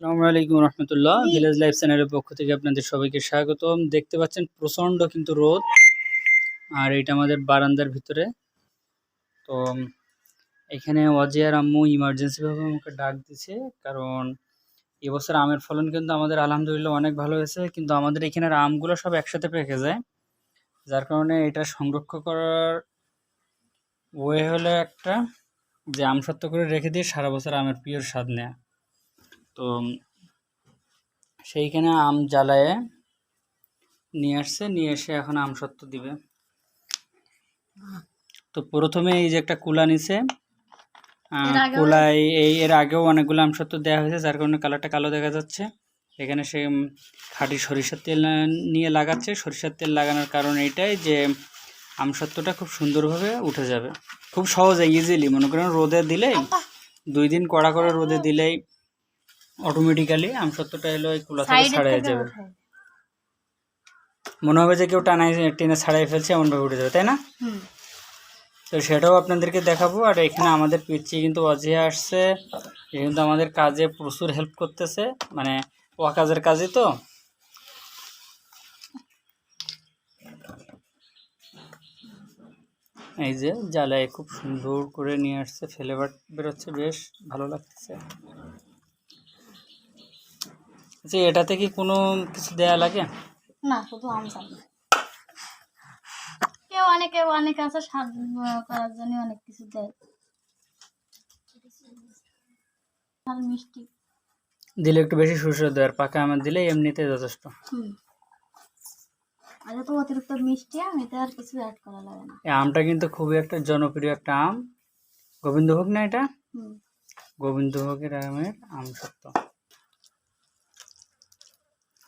আসসালামু আলাইকুম রহমতুল্লাহ village life চ্যানেলের পক্ষ থেকে আপনাদের সবাইকে স্বাগতম। দেখতে পাচ্ছেন প্রচণ্ড কিন্তু রোদ আর এটা আমাদের বারান্দার ভিতরে। তো এখানে অজিয়ার আম্মু ইমার্জেন্সিভাবে আমাকে ডাক দিছে কারণ এবছর আমের ফলন কিন্তু আমাদের আলহামদুলিল্লাহ অনেক ভালো হয়েছে কিন্তু আমাদের এখানের আমগুলো সব একসাথে পেকে যায়। যার কারণে এটা সংরক্ষণ করার ওয়ে হলো একটা যে আম সত্ত্ব করে রেখে দিয়ে সারা বছর আমের পিওর স্বাদ নেয়া। তো সেইখানে আম জ্বালায়ে নিয়ে আসছে নিয়ে এসে এখন আম সত্ত্ব দিবে। তো প্রথমে এই যে একটা কুলা নিছে কুলায় এই এর আগেও অনেকগুলো আম সত্ত্ব দেওয়া হয়েছে যার কারণে কালারটা কালো দেখা যাচ্ছে। এখানে সে খাঁটি সরিষার তেল নিয়ে লাগাচ্ছে। সরিষার তেল লাগানোর কারণ এইটাই যে আমসত্ত্বটা খুব সুন্দরভাবে উঠে যাবে। খুব সহজে ইজিলি মনে করেন রোদে দিলেই দুই দিন কড়া করে রোদে দিলেই অটোমেটিক্যালি আমসত্ত্বটা এলো এই কুলা থেকে থেকে যাবে। মনে হবে যে কেউ টানাই টেনে ছাড়াই ফেলছে এমনভাবে উঠে যাবে তাই না? তো সেটাও আপনাদেরকে দেখাবো আর এখানে আমাদের পিচ্ছি কিন্তু অজিয়া আসছে। এ কিন্তু আমাদের কাজে প্রচুর হেল্প করতেছে মানে ও কাজের কাজে তো। এই যে জ্বালায় খুব সুন্দর করে নিয়ে আসছে ফ্লেভার বেরোচ্ছে বেশ ভালো লাগতেছে। আচ্ছা এটাতে কি কোনো কিছু দেয়া লাগে? না শুধু আম চাল। কেউ অনেকে অনেকে আছে স্বাদ করার জন্য অনেক কিছু দেয়। ঝাল মিষ্টি। দিলে একটু বেশি সুস্বাদু আর পাকা আমার দিলে এমনিতে যথেষ্ট। আর তো অতিরিক্ত মিষ্টি আম এতে আর কিছু অ্যাড করা লাগে না। এই আমটা কিন্তু খুবই একটা জনপ্রিয় একটা আম। গোবিন্দভোগ না এটা? গোবিন্দভোগের আমের আম সত্য।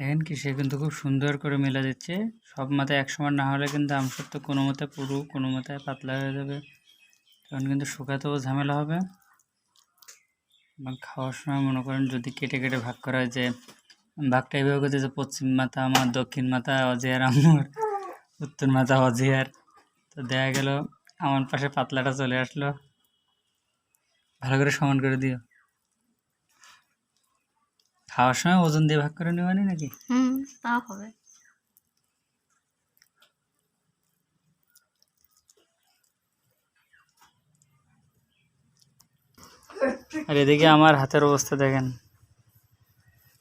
দেখেন কি সে কিন্তু খুব সুন্দর করে মেলা দিচ্ছে। সব মাথায় এক সমান না হলে কিন্তু আম সত্য কোনো মতে পুরু, কোনো মতে পাতলা হয়ে যাবে। তখন কিন্তু শুকাতেও ঝামেলা হবে। এবং খাওয়ার সময় মনে করেন যদি কেটে কেটে ভাগ করা হয় যে, ভাগটা এইভাবে করতে যে পশ্চিম মাথা, আমার দক্ষিণ মাথা অজিয়ার আমার, উত্তর মাথা অজিয়ার তো দেখা গেল, আমার পাশে পাতলাটা চলে আসলো। ভালো করে সমান করে দিও। খাওয়ার সময় ওজন দিয়ে ভাগ করে নেওয়ানি নাকি? হুম তা হবে। আর এদিকে আমার হাতের অবস্থা দেখেন।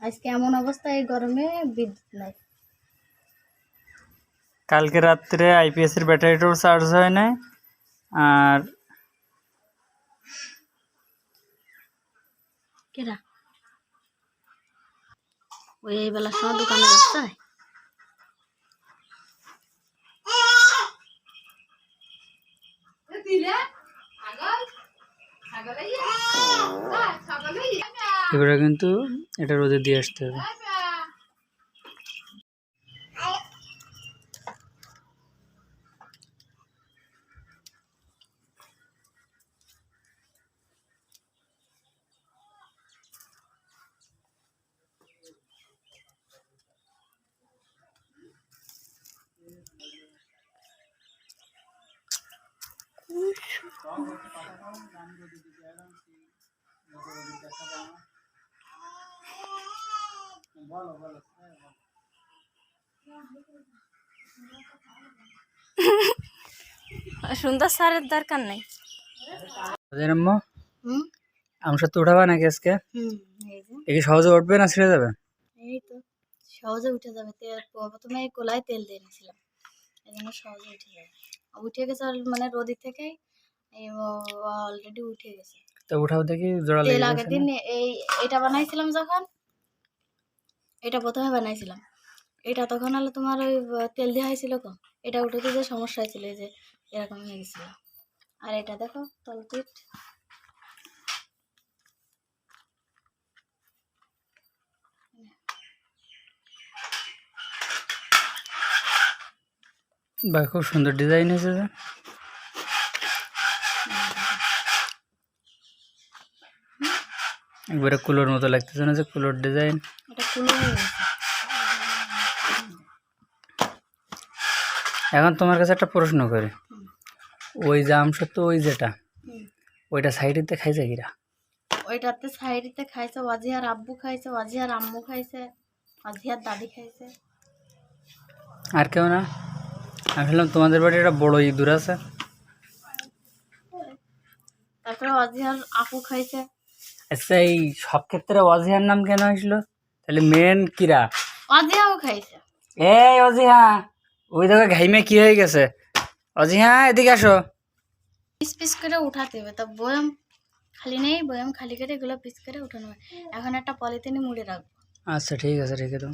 আজকে এমন অবস্থা এই গরমে বিদ্যুৎ নাই। কালকে রাত্রে আইপিএস এর ব্যাটারিটাও চার্জ হয় নাই আর কেরা ওই এই বেলার সময় দোকানে যাচ্ছে। এবারে কিন্তু এটা রোদে দিয়ে আসতে হবে। সুন্দর সারের দরকার নেই। ওদের আম্মু হুম? আমার সাথে উঠাবা নাকি আজকে? হুম। এ কি সহজে উঠবে না ছেড়ে যাবে? এই তো সহজে উঠে যাবে। তেল প্রথমে কোলায় তেল দিয়ে নিয়েছিলাম। এই জন্য সহজে উঠে যাবে। উঠে গেছে মানে রোদি থেকে অলরেডি উঠে গেছে। তো উঠাও দেখি জোড়া তেল আগের দিন এই এটা বানাইছিলাম যখন এটা প্রথমে বানাইছিলাম। এটা তখন হলো তোমার ওই তেল দেওয়া হয়েছিল কম এটা উঠে যে সমস্যা হয়েছিল যে এরকম হয়ে গেছিল। আর এটা দেখো তলপিট। বা খুব সুন্দর ডিজাইন হয়েছে একবারে কুলোর মতো লাগতেছে না যে কুলোর ডিজাইন? এখন তোমার কাছে একটা প্রশ্ন করে। ওই জাম সত্য ওই যেটা ওইটা সাইডেতে খাইছে কিরা? ওইটাতে সাইডেতে খাইছে ওয়াজিহার আব্বু খাইছে ওয়াজিহার আম্মু খাইছে ওয়াজিহার দাদি খাইছে। আর কেউ না? আমি ভাবলাম তোমাদের বাড়ি একটা বড় ইঁদুর আছে। তারপরে ওয়াজিহার আপু খাইছে। আচ্ছা এই সব ক্ষেত্রে অজিহার নাম কেন হয়েছিল তাহলে মেন কিরা? অজিহাও খাইছে। এই অজিহা ওই দেখো ঘাইমে কি হয়ে গেছে? অজিহা এদিকে আসো। পিস পিস করে উঠাতে হবে তা বয়াম খালি নেই বয়াম খালি করে এগুলো পিস করে উঠানো হয়। এখন একটা পলিথিনে মুড়ে রাখব। আচ্ছা ঠিক আছে রেখে দাও।